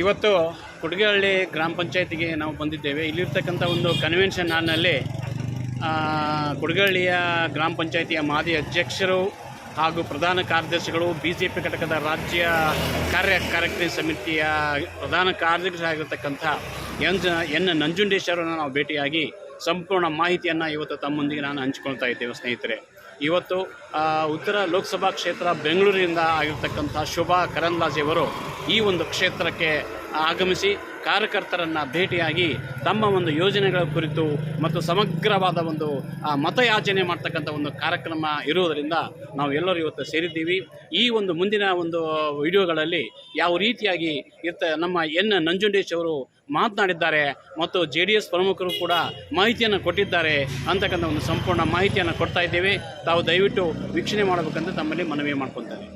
ಇವತ್ತು ಕುಡ್ಗಹಳ್ಳಿ ಗ್ರಾಮ ಪಂಚಾಯತಿಗೆ ನಾವು ಬಂದಿದ್ದೇವೆ. ಇಲ್ಲಿರ್ತಕ್ಕಂಥ ಒಂದು ಕನ್ವೆನ್ಷನ್ ಹಾಲ್ನಲ್ಲಿ ಕುಡ್ಗಹಳ್ಳಿಯ ಗ್ರಾಮ ಪಂಚಾಯತಿಯ ಮಾಜಿ ಅಧ್ಯಕ್ಷರು ಹಾಗೂ ಪ್ರಧಾನ ಕಾರ್ಯದರ್ಶಿಗಳು ಬಿ ಜೆ ಪಿ ಘಟಕದ ರಾಜ್ಯ ಕಾರ್ಯಕಾರಿಣಿ ಸಮಿತಿಯ ಪ್ರಧಾನ ಕಾರ್ಯದರ್ಶಿಯಾಗಿರ್ತಕ್ಕಂಥ ಎನ್ ಎನ್ ನಂಜುಂಡೇಶ್ ಅವರನ್ನು ನಾವು ಭೇಟಿಯಾಗಿ ಸಂಪೂರ್ಣ ಮಾಹಿತಿಯನ್ನು ಇವತ್ತು ತಮ್ಮೊಂದಿಗೆ ನಾನು ಹಂಚಿಕೊಳ್ತಾ ಇದ್ದೇವೆ ಸ್ನೇಹಿತರೆ. ಇವತ್ತು ಉತ್ತರ ಲೋಕಸಭಾ ಕ್ಷೇತ್ರ ಬೆಂಗಳೂರಿನಿಂದ ಆಗಿರ್ತಕ್ಕಂಥ ಶೋಭಾ ಕರಂದ್ಲಾಜೆಯವರು ಈ ಒಂದು ಕ್ಷೇತ್ರಕ್ಕೆ ಆಗಮಿಸಿ ಕಾರ್ಯಕರ್ತರನ್ನು ಭೇಟಿಯಾಗಿ ತಮ್ಮ ಒಂದು ಯೋಜನೆಗಳ ಕುರಿತು ಮತ್ತು ಸಮಗ್ರವಾದ ಒಂದು ಮತಯಾಚನೆ ಮಾಡ್ತಕ್ಕಂಥ ಒಂದು ಕಾರ್ಯಕ್ರಮ ಇರುವುದರಿಂದ ನಾವು ಎಲ್ಲರೂ ಇವತ್ತು ಸೇರಿದ್ದೀವಿ. ಈ ಒಂದು ಮುಂದಿನ ಒಂದು ವಿಡಿಯೋಗಳಲ್ಲಿ ಯಾವ ರೀತಿಯಾಗಿ ಇರ್ತ, ನಮ್ಮ ಎನ್ ನಂಜುಂಡೇಶ್ ಅವರು ಮಾತನಾಡಿದ್ದಾರೆ ಮತ್ತು ಜೆ ಡಿ ಎಸ್ ಪ್ರಮುಖರು ಕೂಡ ಮಾಹಿತಿಯನ್ನು ಕೊಟ್ಟಿದ್ದಾರೆ ಅಂತಕ್ಕಂಥ ಒಂದು ಸಂಪೂರ್ಣ ಮಾಹಿತಿಯನ್ನು ಕೊಡ್ತಾ ಇದ್ದೇವೆ. ತಾವು ದಯವಿಟ್ಟು ವೀಕ್ಷಣೆ ಮಾಡಬೇಕಂತ ತಮ್ಮಲ್ಲಿ ಮನವಿ ಮಾಡ್ಕೊತಾರೆ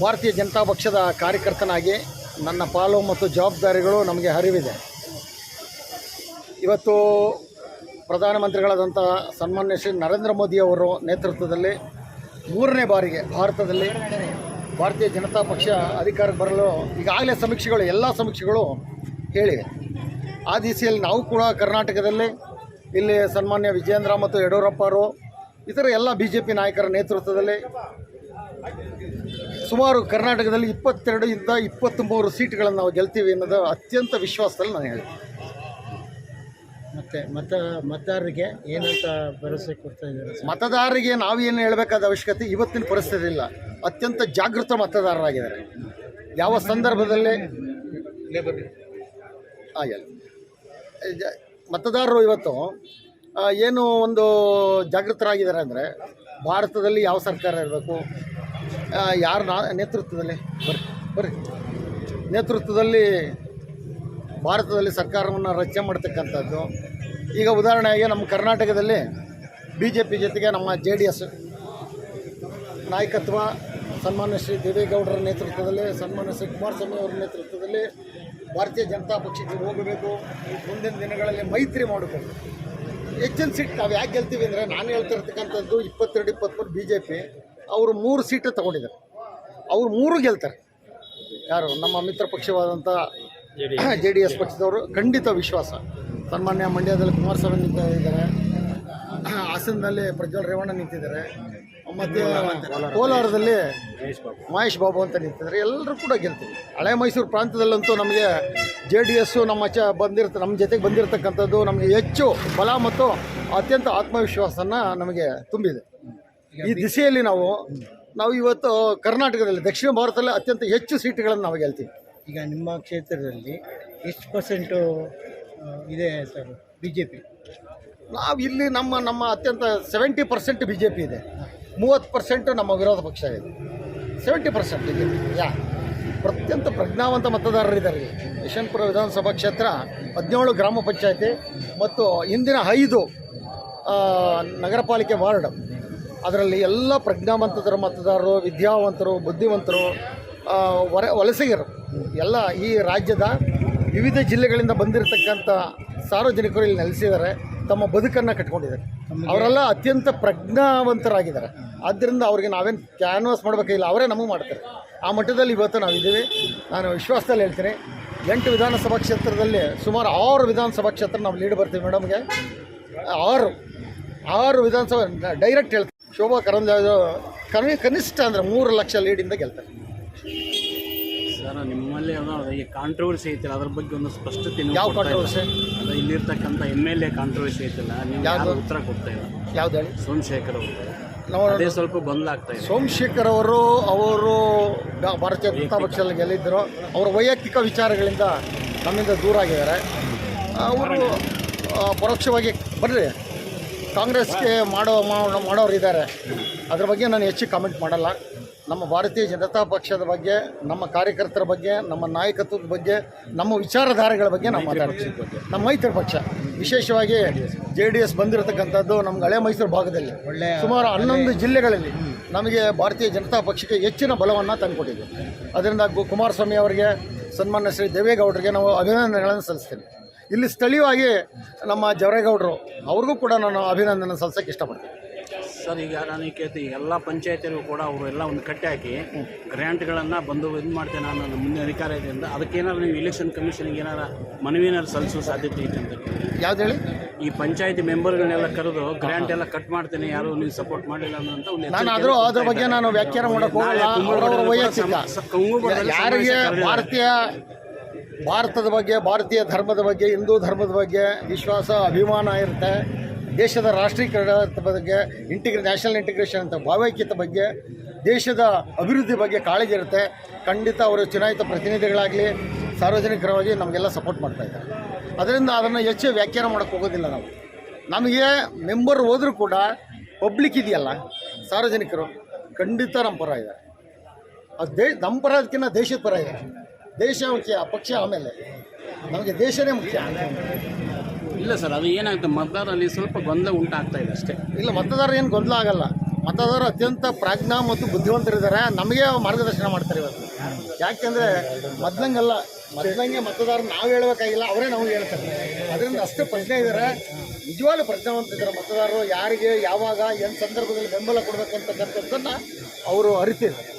ಭಾರತೀಯ ಜನತಾ ಪಕ್ಷದ ಕಾರ್ಯಕರ್ತನಾಗಿ ನನ್ನ ಪಾಲು ಮತ್ತು ಜವಾಬ್ದಾರಿಗಳು ನಮಗೆ ಅರಿವಿದೆ ಇವತ್ತು ಪ್ರಧಾನಮಂತ್ರಿಗಳಾದಂಥ ಸನ್ಮಾನ್ಯ ಶ್ರೀ ನರೇಂದ್ರ ಮೋದಿಯವರು ನೇತೃತ್ವದಲ್ಲಿ ಮೂರನೇ ಬಾರಿಗೆ ಭಾರತದಲ್ಲಿ ಭಾರತೀಯ ಜನತಾ ಪಕ್ಷ ಅಧಿಕಾರಕ್ಕೆ ಬರಲು ಈಗಾಗಲೇ ಸಮೀಕ್ಷೆಗಳು, ಎಲ್ಲ ಸಮೀಕ್ಷೆಗಳು ಹೇಳಿವೆ. ಆ ದಿಸೆಯಲ್ಲಿ ನಾವು ಕೂಡ ಕರ್ನಾಟಕದಲ್ಲಿ ಇಲ್ಲಿ ಸನ್ಮಾನ್ಯ ವಿಜೇಂದ್ರ ಮತ್ತು ಯಡಿಯೂರಪ್ಪ ಅವರು ಇತರ ಎಲ್ಲ ಬಿ ಜೆ ಪಿ ನಾಯಕರ ನೇತೃತ್ವದಲ್ಲಿ ಸುಮಾರು ಕರ್ನಾಟಕದಲ್ಲಿ ಇಪ್ಪತ್ತೆರಡು ಇಂದ ಇಪ್ಪತ್ತ್ಮೂರು ಸೀಟ್ಗಳನ್ನು ನಾವು ಗೆಲ್ತೀವಿ ಅನ್ನೋದು ಅತ್ಯಂತ ವಿಶ್ವಾಸದಲ್ಲಿ ನಾನು ಹೇಳಿ ಮತ್ತೆ ಮತ ಮತದಾರರಿಗೆ ಏನಂತ ಭರವಸೆ ಕೊಡ್ತಾ ಇದ್ದಾರೆ ಮತದಾರರಿಗೆ ನಾವೇನು ಹೇಳಬೇಕಾದ ಅವಶ್ಯಕತೆ ಇವತ್ತಿನ ಪರಿಸ್ಥಿತಿ ಇಲ್ಲ. ಅತ್ಯಂತ ಜಾಗೃತ ಮತದಾರರಾಗಿದ್ದಾರೆ. ಯಾವ ಸಂದರ್ಭದಲ್ಲಿ? ಆಗಿಲ್ಲ ಜ- ಮತದಾರರು ಇವತ್ತು ಏನು ಒಂದು ಜಾಗೃತರಾಗಿದ್ದಾರೆ ಅಂದರೆ ಭಾರತದಲ್ಲಿ ಯಾವ ಸರ್ಕಾರ ಇರಬೇಕು? ಯಾರ ನೇತೃತ್ವದಲ್ಲಿ? ಬರ್ರಿ ಬರ್ರಿ. ನೇತೃತ್ವದಲ್ಲಿ ಭಾರತದಲ್ಲಿ ಸರ್ಕಾರವನ್ನು ರಚನೆ ಮಾಡ್ತಕ್ಕಂಥದ್ದು. ಈಗ ಉದಾಹರಣೆಗೆ ನಮ್ಮ ಕರ್ನಾಟಕದಲ್ಲಿ ಬಿ ಜೆ ಪಿ ಜೊತೆಗೆ ನಮ್ಮ ಜೆ ಡಿ ಎಸ್ ನಾಯಕತ್ವ, ಸನ್ಮಾನ್ಯ ಶ್ರೀ ದೇವೇಗೌಡರ ನೇತೃತ್ವದಲ್ಲಿ, ಸನ್ಮಾನ್ಯ ಶ್ರೀ ಕುಮಾರಸ್ವಾಮಿ ಅವರ ನೇತೃತ್ವದಲ್ಲಿ ಭಾರತೀಯ ಜನತಾ ಪಕ್ಷಕ್ಕೆ ಹೋಗಬೇಕು. ಮುಂದಿನ ದಿನಗಳಲ್ಲಿ ಮೈತ್ರಿ ಮಾಡಿಕೊಂಡು ಹೆಚ್ಚಿನ ಸೀಟ್ ನಾವು ಯಾಕೆ ಗೆಲ್ತೀವಿ ಅಂದರೆ ನಾನು ಹೇಳ್ತಿರ್ತಕ್ಕಂಥದ್ದು ಇಪ್ಪತ್ತೆರಡು ಇಪ್ಪತ್ತ್ಮೂರು ಬಿ ಜೆ ಪಿ ಅವರು ಮೂರು ಸೀಟು ತಗೊಂಡಿದ್ದಾರೆ. ಅವರು ಮೂರು ಗೆಲ್ತಾರೆ. ಯಾರು? ನಮ್ಮ ಮಿತ್ರ ಪಕ್ಷವಾದಂಥ ಜೆ ಡಿ ಎಸ್ ಪಕ್ಷದವರು ಖಂಡಿತ ವಿಶ್ವಾಸ. ಸನ್ಮಾನ್ಯ ಮಂಡ್ಯದಲ್ಲಿ ಕುಮಾರಸ್ವಾಮಿ ನಿಂತ ಇದ್ದಾರೆ. ಹಾಸನದಲ್ಲಿ ಪ್ರಜ್ವಲ್ ರೇವಣ್ಣ ನಿಂತಿದ್ದಾರೆ. ಮತ್ತು ಕೋಲಾರದಲ್ಲಿ ಮಹೇಶ್ ಬಾಬು. ಅಂತ ನಿಂತಿದ್ದಾರೆ. ಎಲ್ಲರೂ ಕೂಡ ಗೆಲ್ತೀವಿ. ಹಳೆ ಮೈಸೂರು ಪ್ರಾಂತ್ಯದಲ್ಲಂತೂ ನಮಗೆ ಜೆ ಡಿ ಎಸ್ಸು ನಮ್ಮ ಚ ಬಂದಿರ್ತ ನಮ್ಮ ಜೊತೆಗೆ ಬಂದಿರತಕ್ಕಂಥದ್ದು ನಮಗೆ ಹೆಚ್ಚು ಬಲ ಮತ್ತು ಅತ್ಯಂತ ಆತ್ಮವಿಶ್ವಾಸನ ನಮಗೆ ತುಂಬಿದೆ. ಈ ದಿಸೆಯಲ್ಲಿ ನಾವು ನಾವು ಇವತ್ತು ಕರ್ನಾಟಕದಲ್ಲಿ ದಕ್ಷಿಣ ಭಾರತದಲ್ಲಿ ಅತ್ಯಂತ ಹೆಚ್ಚು ಸೀಟುಗಳನ್ನು ನಾವು ಗೆಲ್ತೀವಿ. ಈಗ ನಿಮ್ಮ ಕ್ಷೇತ್ರದಲ್ಲಿ ಎಷ್ಟು ಪರ್ಸೆಂಟು ಇದೆ ಸರ್ ಬಿ ಜೆ ಪಿ ನಾವು ಇಲ್ಲಿ ನಮ್ಮ ನಮ್ಮ ಅತ್ಯಂತ seventy percent B J P ಇದೆ. ಮೂವತ್ತು ಪರ್ಸೆಂಟು ನಮ್ಮ ವಿರೋಧ ಪಕ್ಷ ಇದೆ. ಸೆವೆಂಟಿ ಪರ್ಸೆಂಟ್ ಇದೆ ಯಾ? ಅತ್ಯಂತ ಪ್ರಜ್ಞಾವಂತ ಮತದಾರರಿದ್ದಾರೆ ಯಶವಂತಪುರ ವಿಧಾನಸಭಾ ಕ್ಷೇತ್ರ ಹದಿನೇಳು ಗ್ರಾಮ ಪಂಚಾಯತಿ ಮತ್ತು ಇಂದಿನ ಐದು ನಗರ ಪಾಲಿಕೆ ವಾರ್ಡ್. ಅದರಲ್ಲಿ ಎಲ್ಲ ಪ್ರಜ್ಞಾವಂತರು ಮತದಾರರು, ವಿದ್ಯಾವಂತರು, ಬುದ್ಧಿವಂತರು ವರ, ವಲಸಿಗರು, ಎಲ್ಲ ಈ ರಾಜ್ಯದ ವಿವಿಧ ಜಿಲ್ಲೆಗಳಿಂದ ಬಂದಿರತಕ್ಕಂಥ ಸಾರ್ವಜನಿಕರು ಇಲ್ಲಿ ನೆಲೆಸಿದ್ದಾರೆ. ತಮ್ಮ ಬದುಕನ್ನು ಕಟ್ಕೊಂಡಿದ್ದಾರೆ. ಅವರೆಲ್ಲ ಅತ್ಯಂತ ಪ್ರಜ್ಞಾವಂತರಾಗಿದ್ದಾರೆ. ಆದ್ದರಿಂದ ಅವ್ರಿಗೆ ನಾವೇನು ಕ್ಯಾನ್ವಾಸ್ ಮಾಡಬೇಕಿಲ್ಲ ಅವರೇ ನಮಗೆ ಮಾಡ್ತಾರೆ. ಆ ಮಟ್ಟದಲ್ಲಿ ಇವತ್ತು ನಾವಿದ್ದೀವಿ. ನಾನು ವಿಶ್ವಾಸದಲ್ಲಿ ಹೇಳ್ತೀನಿ. ಎಂಟು ವಿಧಾನಸಭಾ ಕ್ಷೇತ್ರದಲ್ಲಿ ಸುಮಾರು ಆರು ವಿಧಾನಸಭಾ ಕ್ಷೇತ್ರ ನಾವು ಲೀಡ್ ಬರ್ತೀವಿ ಮೇಡಮ್ಗೆ. ಆರು ಆರು ವಿಧಾನಸಭಾ ಡೈರೆಕ್ಟ್ ಹೇಳ್ತೀನಿ. ಶೋಭಾ ಕರಂದ್ಲಾಜು ಕನಿ ಕನಿಷ್ಠ ಅಂದರೆ ಮೂರು ಲಕ್ಷ ಲೀಡಿಂದ ಗೆಲ್ತಾರೆ. ಸರ್ ನಿಮ್ಮಲ್ಲಿ ಏನೋ ಈ ಕಾಂಟ್ರವರ್ಸಿ ಐತಿಲ್ಲ ಅದ್ರ ಬಗ್ಗೆ ಒಂದು ಸ್ಪಷ್ಟತೆ ನೀವು ಯಾವ ಕೊಡ್ತಾ ಇಲ್ಲ. controversy? ಅದು ಇಲ್ಲಿರ್ತಕ್ಕಂಥ ಎಂ ಎಲ್ ಎ ಕಾಂಟ್ರವರ್ಸಿ ಐತಿಲ್ಲ ನೀವು ಯಾರು ಉತ್ತರ ಕೊಡ್ತಾ ಇಲ್ಲ. ಯಾವ್ದು ಹೇಳಿ? ಸೋಮಶೇಖರ್ ಅವರು. ನಾವು ಅದೇ ಸ್ವಲ್ಪ ಬಂದ್ ಆಗ್ತಾ ಇದೆ. ಸೋಮಶೇಖರ್ ಅವರು ಅವರು ಬ- ಭಾರತೀಯ ಜನತಾ ಪಕ್ಷದಲ್ಲಿ ಗೆಲ್ಲಿದ್ದರು ಅವರ ವೈಯಕ್ತಿಕ ವಿಚಾರಗಳಿಂದ ನಮ್ಮಿಂದ ದೂರ ಆಗಿದ್ದಾರೆ. ಅವರು ಪರೋಕ್ಷವಾಗಿ ಬರ್ರಿ ಕಾಂಗ್ರೆಸ್ಗೆ ಮಾಡೋ ಮಾಡೋ- ಮಾಡೋರು ಇದ್ದಾರೆ ಅದ್ರ ಬಗ್ಗೆ ನಾನು ಹೆಚ್ಚು ಕಮೆಂಟ್ ಮಾಡಲ್ಲ. ನಮ್ಮ ಭಾರತೀಯ ಜನತಾ ಪಕ್ಷದ ಬಗ್ಗೆ ನಮ್ಮ ಕಾರ್ಯಕರ್ತರ ಬಗ್ಗೆ ನಮ್ಮ ನಾಯಕತ್ವದ ಬಗ್ಗೆ ನಮ್ಮ ವಿಚಾರಧಾರೆಗಳ ಬಗ್ಗೆ ನಾವು ಮಾತಾಡ್ತೀವಿ. ನಮ್ಮ ಮೈತ್ರಿ ಪಕ್ಷ. ವಿಶೇಷವಾಗಿ ಜೆ ಡಿ ಎಸ್ ಬಂದಿರತಕ್ಕಂಥದ್ದು ನಮ್ಗೆ ಹಳೆ ಮೈಸೂರು ಭಾಗದಲ್ಲಿ. ಸುಮಾರು ಹನ್ನೊಂದು ಜಿಲ್ಲೆಗಳಲ್ಲಿ ನಮಗೆ ಭಾರತೀಯ ಜನತಾ ಪಕ್ಷಕ್ಕೆ ಹೆಚ್ಚಿನ ಬಲವನ್ನು ತಂದುಕೊಟ್ಟಿದೆ. ಅದರಿಂದ ಗು- ಕುಮಾರಸ್ವಾಮಿ ಅವರಿಗೆ ಸನ್ಮಾನ್ಯ ಶ್ರೀ ದೇವೇಗೌಡರಿಗೆ ನಾವು ಅಭಿನಂದನೆಗಳನ್ನು ಸಲ್ಲಿಸ್ತೀನಿ. ಇಲ್ಲಿ ಸ್ಥಳೀಯವಾಗಿ ನಮ್ಮ ಜವರೇಗೌಡರು ಅವ್ರಿಗೂ ಕೂಡ ನಾನು ಅಭಿನಂದನೆ ಸಲ್ಲಿಸೋಕ್ಕೆ ಇಷ್ಟಪಡ್ತೀನಿ. ಸರ್ ಈಗ ನಾನು ಈ ಕೇಳ್ತೀನಿ ಎಲ್ಲ ಪಂಚಾಯತಿಗೂ ಕೂಡ ಅವರು ಎಲ್ಲ ಒಂದು ಕಟ್ಟೆ ಹಾಕಿ ಗ್ರ್ಯಾಂಟ್ಗಳನ್ನು ಬಂದು ಇದು ಮಾಡ್ತೇನೆ ನಾನು ನನ್ನ ಮುಂದೆ ಅಧಿಕಾರ ಇದೆ ಅಂತ. ಅದಕ್ಕೇನಾದ್ರು ನೀವು ಇಲೆಕ್ಷನ್ ಕಮಿಷನ್ಗೆ ಏನಾರ ಮನವಿನಾರು ಸಲ್ಲಿಸೋ ಸಾಧ್ಯತೆ ಇದೆ ಅಂತ ಯಾವ್ದು ಹೇಳಿ? ಈ ಪಂಚಾಯತಿ ಮೆಂಬರ್ಗಳನ್ನೆಲ್ಲ ಕರೆದು ಗ್ರ್ಯಾಂಟ್ ಎಲ್ಲ ಕಟ್ ಮಾಡ್ತೇನೆ ಯಾರು ನೀವು ಸಪೋರ್ಟ್ ಮಾಡಿಲ್ಲ ಅಂತ ಒಂದು ನಾನು ಆದರೂ ಅದ್ರ ಬಗ್ಗೆ ನಾನು ವ್ಯಾಖ್ಯಾನ ಮಾಡೋಕೆ ಹೋಗಲ್ಲ. ಅವರವರ ವೈಯಕ್ತಿಕ. ಯಾರಿಗೆ ಭಾರತೀಯ ಭಾರತದ ಬಗ್ಗೆ ಭಾರತೀಯ ಧರ್ಮದ ಬಗ್ಗೆ ಹಿಂದೂ ಧರ್ಮದ ಬಗ್ಗೆ ವಿಶ್ವಾಸ ಅಭಿಮಾನ ಇರುತ್ತೆ. ದೇಶದ ರಾಷ್ಟ್ರೀಕರಣ ಬಗ್ಗೆ ಇಂಟಿಗ್ರೇ ನ್ಯಾಷನಲ್ ಇಂಟಿಗ್ರೇಷನ್ ಅಂತ ಭಾವೈಕ್ಯತೆ ಬಗ್ಗೆ, ದೇಶದ ಅಭಿವೃದ್ಧಿ ಬಗ್ಗೆ ಕಾಳಜಿ ಇರುತ್ತೆ. ಖಂಡಿತ ಅವರು ಚುನಾಯಿತ ಪ್ರತಿನಿಧಿಗಳಾಗಲಿ ಸಾರ್ವಜನಿಕರವಾಗಿ ನಮಗೆಲ್ಲ ಸಪೋರ್ಟ್ ಮಾಡ್ತಾ ಇದ್ದಾರೆ. ಅದರಿಂದ ಅದನ್ನು ಹೆಚ್ಚು ವ್ಯಾಖ್ಯಾನ ಮಾಡೋಕ್ಕೆ ಹೋಗೋದಿಲ್ಲ ನಾವು. ನಮಗೆ ಮೆಂಬರ್ ಹೋದರೂ ಕೂಡ ಪಬ್ಲಿಕ್ ಇದೆಯಲ್ಲ, ಸಾರ್ವಜನಿಕರು, ಖಂಡಿತ ನಮ್ಮ ಪರ ಇದ್ದಾರೆ. ಅದು ದೇ, ನಮ್ಮ ಪರ ಅದಕ್ಕಿಂತ ದೇಶದ ಪರ ಇದೆ ದೇಶ ಮುಖ್ಯ, ಪಕ್ಷ ಆಮೇಲೆ. ನಮಗೆ ದೇಶನೇ ಮುಖ್ಯ. ಇಲ್ಲ ಸರ್, ಅದು ಏನಾಗುತ್ತೆ ಮತದಾರರಲ್ಲಿ ಸ್ವಲ್ಪ ಗೊಂದಲ ಉಂಟಾಗ್ತಾ ಇದೆ ಅಷ್ಟೇ. ಇಲ್ಲ, ಮತದಾರ ಏನು ಗೊಂದಲ ಆಗಲ್ಲ. ಮತದಾರರು ಅತ್ಯಂತ ಪ್ರಾಜ್ಞಾ ಮತ್ತು ಬುದ್ಧಿವಂತರಿದ್ದಾರೆ. ನಮಗೆ ಮಾರ್ಗದರ್ಶನ ಮಾಡ್ತಾರೆ ಇವತ್ತು ಯಾಕೆಂದರೆ ಮೊದ್ಲಂಗಲ್ಲ, ಮೊದ್ಲಂಗೆ ಮತದಾರರು ನಾವು ಹೇಳಬೇಕಾಗಿಲ್ಲ, ಅವರೇ ನಮಗೆ ಹೇಳ್ತಾರೆ. ಅದರಿಂದ ಅಷ್ಟು ಪ್ರಜ್ಞೆ ಇದ್ದಾರೆ. ನಿಜವಾಗ್ಲೂ ಪ್ರಜ್ಞಾವಂತಿದ್ದಾರೆ ಮತದಾರರು. ಯಾರಿಗೆ, ಯಾವಾಗ, ಏನು ಸಂದರ್ಭದಲ್ಲಿ ಬೆಂಬಲ ಕೊಡಬೇಕು ಅಂತಕ್ಕಂಥದ್ದನ್ನು ಅವರು ಅರಿತಿದ್ದಾರೆ